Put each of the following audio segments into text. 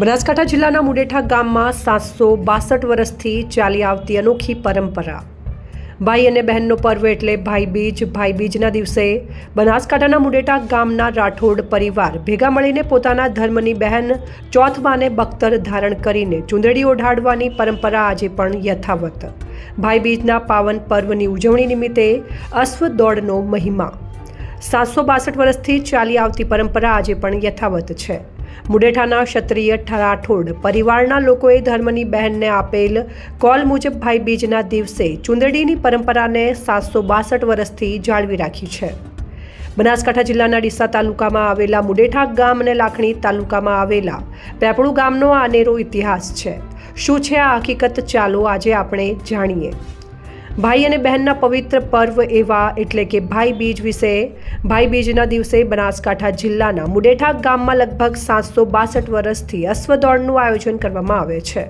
બનાસકાંઠા જિલ્લાના મુડેઠા ગામમાં સાતસો બાસઠ વર્ષથી ચાલી આવતી અનોખી પરંપરા. ભાઈ અને બહેનનો પર્વ એટલે ભાઈ બીજ, ભાઈ બીજના દિવસે બનાસકાંઠાના મુડેઠા ગામના રાઠોડ પરિવાર ભેગા મળીને પોતાના ધર્મની બહેન ચોથમાને બખ્તર ધારણ કરીને ચૂંદડી ઓઢાડવાની પરંપરા આજે પણ યથાવત. ભાઈ બીજના પાવન પર્વની ઉજવણી નિમિત્તે અશ્વ દોડનો મહિમા. સાતસો બાસઠ વર્ષથી ચાલી આવતી પરંપરા આજે પણ યથાવત છે. મુડેઠાના ક્ષત્રિય ઠરાઠોડ પરિવારના લોકોએ ધર્મની બહેનને આપેલ કોલ મુજબ ભાઈ બીજના દિવસે ચુંદડીની પરંપરાને સાતસો બાસઠ વર્ષથી જાળવી રાખી છે. બનાસકાંઠા જિલ્લાના ડીસા તાલુકામાં આવેલા મુડેઠા ગામ અને લાખણી તાલુકામાં આવેલા પેપળુ ગામનો આ અનેરો ઇતિહાસ છે. શું છે આ હકીકત? ચાલો આજે આપણે જાણીએ. ભાઈ અને બહેનના પવિત્ર પર્વ એવા એટલે કે ભાઈ બીજ વિશે ભાઈ બીજના દિવસે બનાસકાંઠા જિલ્લાના મુડેઠા ગામમાં લગભગ સાતસો બાસઠ વર્ષથી અશ્વદોડનું આયોજન કરવામાં આવે છે.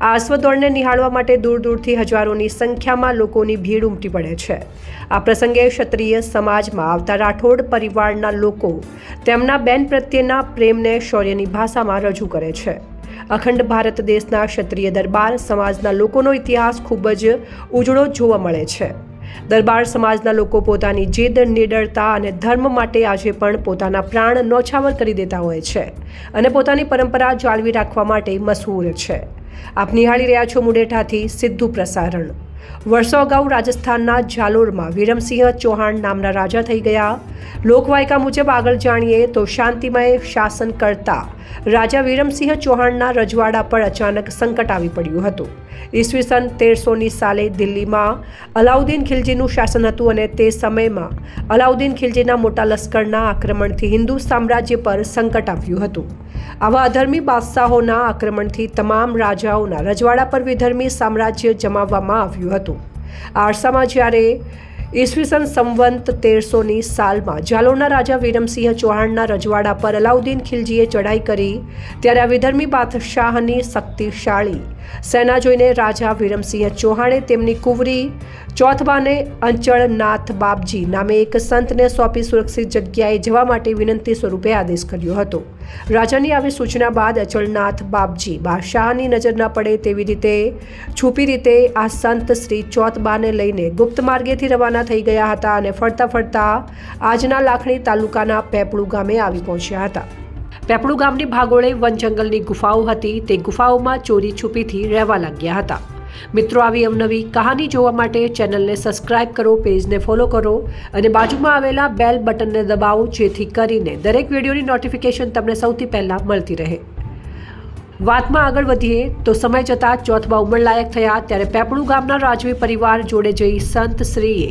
આ અશ્વદોડને નિહાળવા માટે દૂર દૂરથી હજારોની સંખ્યામાં લોકોની ભીડ ઉમટી પડે છે. આ પ્રસંગે ક્ષત્રિય સમાજમાં આવતા રાઠોડ પરિવારના લોકો તેમના બેન પ્રત્યેના પ્રેમને શૌર્યની ભાષામાં રજૂ કરે છે. અખંડ ભારત દેશના ક્ષત્રિય દરબાર સમાજના લોકોનો ઇતિહાસ ખૂબ જ ઉજળો જોવા મળે છે. દરબાર સમાજના લોકો પોતાની જીદ નિડરતા અને ધર્મ માટે આજે પણ પોતાના પ્રાણ નોછાવર કરી દેતા હોય છે અને પોતાની પરંપરા જાળવી રાખવા માટે મશહૂર છે. આપ નિહાળી રહ્યા છો મુડેઠાથી સીધું પ્રસારણ. વર્ષો અગાઉ રાજસ્થાનના જાલોરમાં વિરમસિંહ ચૌહાણ નામના રાજા થઈ ગયા. લોકવાયકા મુજબ આગળ જાણીએ તો શાંતિમય શાસન કરતા રાજા વિરમસિંહ ચૌહાણના રજવાડા પર અચાનક સંકટ આવી પડ્યું હતું. ઈસવીસન તેરસોની સાલે દિલ્હીમાં અલાઉદ્દીન ખિલજીનું શાસન હતું અને તે સમયમાં અલાઉદ્દીન ખિલજીના મોટા લશ્કરના આક્રમણથી હિન્દુ સામ્રાજ્ય પર સંકટ આવ્યું હતું. આવા અધર્મી બાદશાહોના આક્રમણથી તમામ રાજાઓના રજવાડા પર વિધર્મી સામ્રાજ્ય જમાવવામાં આવ્યું હતું. આ અરસામાં જ્યારે ઈસવીસન સંવંત તેરસોની સાલમાં જાલોરના રાજા વિરમસિંહ ચૌહાણના રજવાડા પર અલાઉદ્દીન ખિલજીએ ચઢાઈ કરી, ત્યારે આ વિધર્મી બાદશાહની શક્તિશાળી સેના જોઈને રાજા વિરમસિંહ ચૌહાણે તેમની કુંવરી ચોથબાને અંચળનાથ બાપજી નામે એક સંતને સોંપી સુરક્ષિત જગ્યાએ જવા માટે વિનંતી સ્વરૂપે આદેશ કર્યો હતો. રાજાની આવી સૂચના બાદ અચળનાથ બાપજી બાદશાહની નજર ન પડે તેવી રીતે છુપી રીતે આ સંત શ્રી ચોથબાને લઈને ગુપ્ત માર્ગેથી રવાના થઈ ગયા હતા અને ફરતા ફરતા આજના લાખણી તાલુકાના પેપળુ ગામે આવી પહોંચ્યા હતા. પેપળુ ગામની ભાગોળે વન જંગલની ગુફાઓ હતી. તે ગુફાઓમાં ચોરી છુપીથી રહેવા લાગ્યા હતા. મિત્રો, આવી અવનવી કહાની જોવા માટે ચેનલને સબસ્ક્રાઇબ કરો, પેજને ફોલો કરો અને બાજુમાં આવેલા બેલ બટનને દબાવો જેથી કરીને દરેક વિડીયોની નોટિફિકેશન તમને સૌથી પહેલાં મળતી રહે. વાતમાં આગળ વધીએ તો સમય જતાં ચોથબા ઉંમરલાયક થયા ત્યારે પેપણું ગામના રાજવી પરિવાર જોડે જઈ સંત શ્રીએ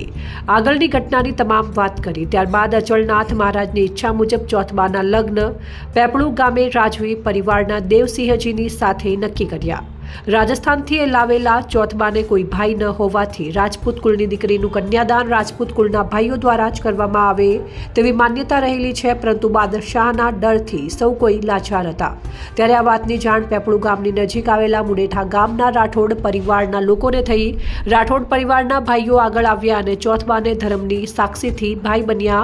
આગળની ઘટનાની તમામ વાત કરી. ત્યારબાદ અચળનાથ મહારાજની ઈચ્છા મુજબ ચોથબાના લગ્ન પેપણું ગામે રાજવી પરિવારના દેવસિંહજીની સાથે નક્કી કર્યા. રાજસ્થાનથી એ લાવેલા ચોથબાને કોઈ ભાઈ ન હોવાથી રાજપૂત કુળની દીકરીનું કન્યાદાન રાજપૂત કુળના ભાઈઓ દ્વારા જ કરવામાં આવે તેવી માન્યતા રહેલી છે, પરંતુ બાદશાહના ડરથી સૌ કોઈ લાચાર હતા. ત્યારે આ વાતની જાણ પેપળુ ગામની નજીક આવેલા મુડેઠા ગામના રાઠોડ પરિવારના લોકોને થઈ. રાઠોડ પરિવારના ભાઈઓ આગળ આવ્યા અને ચોથબાને ધર્મની સાક્ષીથી ભાઈ બન્યા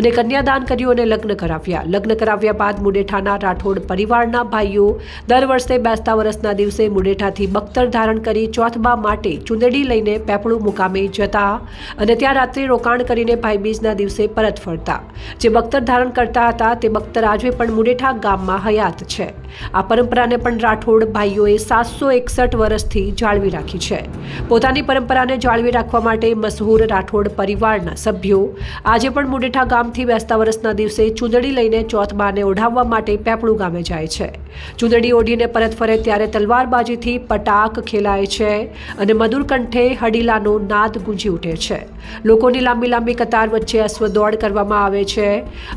અને કન્યાદાન કર્યું અને લગ્ન કરાવ્યા. લગ્ન કરાવ્યા બાદ મુડેઠાના રાઠોડ પરિવારના ભાઈઓ દર વર્ષે બેસતા વર્ષના દિવસે મુડેઠાથી બખ્તર ધારણ કરી ચોથબા માટે ચુંદડી લઈને પેપળું મુકામે જતા અને ત્યાં રાત્રે રોકાણ કરીને ભાઈબીજના દિવસે પરત ફરતા. જે બખ્તર ધારણ કરતા હતા તે બખ્તર આજે પણ મુડેઠા ગામમાં હયાત છે. આ પરંપરાને પણ રાઠોડ ભાઈઓએ સાતસો એકસઠ વર્ષથી જાળવી રાખી છે. પોતાની પરંપરાને જાળવી રાખવા માટે મશહૂર રાઠોડ પરિવારના સભ્યો આજે પણ મુડેઠા ગામથી બેસતા વર્ષના દિવસે ચુંદડી લઈને ચોથબાને ઓઢાવવા માટે પેપળું ગામે જાય છે. ચુંદડી ઓઢીને પરત ફરે ત્યારે તલવારબાજીથી પટાક ખેલાય છે અને મધુર કંઠે હડીલાનો નાદ ગુંજી ઉઠે છે. લોકોની લાંબી લાંબી કતાર વચ્ચે અશ્વદોડ કરવામાં આવે છે.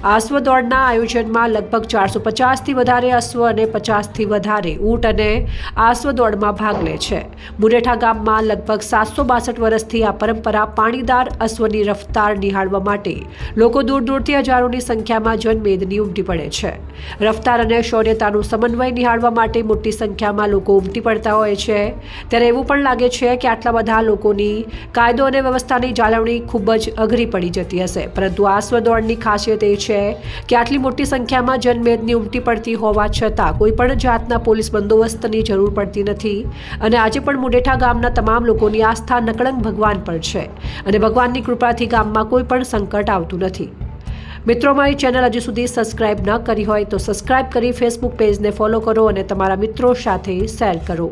આ અશ્વદોડના આયોજનમાં લગભગ ચારસો પચાસથી વધારે અશ્વ અને પચાસથી વધારે ઊંટ અને આ અશ્વદોડમાં ભાગ લે છે. મુરેઠા ગામમાં લગભગ સાતસો બાસઠ વર્ષથી આ પરંપરા પાણીદાર અશ્વની રફતાર નિહાળવા માટે લોકો દૂર દૂરથી હજારોની સંખ્યામાં જનમેદની ઉમટી પડે છે. રફતાર અને શૌર્યતાનું સમન્વય નિહાળવા માટે મોટી સંખ્યામાં લોકો ઉમટી પડતા હોય છે. ત્યારે એવું પણ લાગે છે કે આટલા બધા લોકોની કાયદો અને વ્યવસ્થાની જાળવણી ખૂબ જ અઘરી પડી જતી હશે. પરંતુ આ સ્વદોડની ખાસિયત એ છે કે આટલી મોટી સંખ્યામાં જનમેદની ઉમટી પડતી હોવા છતાં કોઈ પણ જાતના પોલીસ બંદોબસ્તની જરૂર પડતી નથી અને આજે પણ મુડેઠા ગામના તમામ લોકોની આસ્થા નકળંગ ભગવાન પર છે અને ભગવાનની કૃપાથી ગામમાં કોઈ પણ સંકટ આવતું નથી. મિત્રો મારી ચેનલ હજુ સુધી સબસ્ક્રાઇબ ન કરી હોય તો સબસ્ક્રાઇબ કરી ફેસબુક પેજને ફોલો કરો અને તમારા મિત્રો સાથે શેર કરો.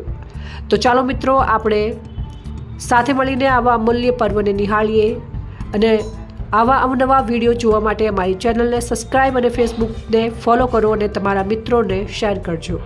તો ચાલો મિત્રો, આપણે સાથે મળીને આવા અમૂલ્ય પર્વને નિહાળીએ અને આવા અવનવા વીડિયો જોવા માટે અમારી ચેનલને સબસ્ક્રાઈબ અને ફેસબુકને ફોલો કરો અને તમારા મિત્રોને શેર કરજો.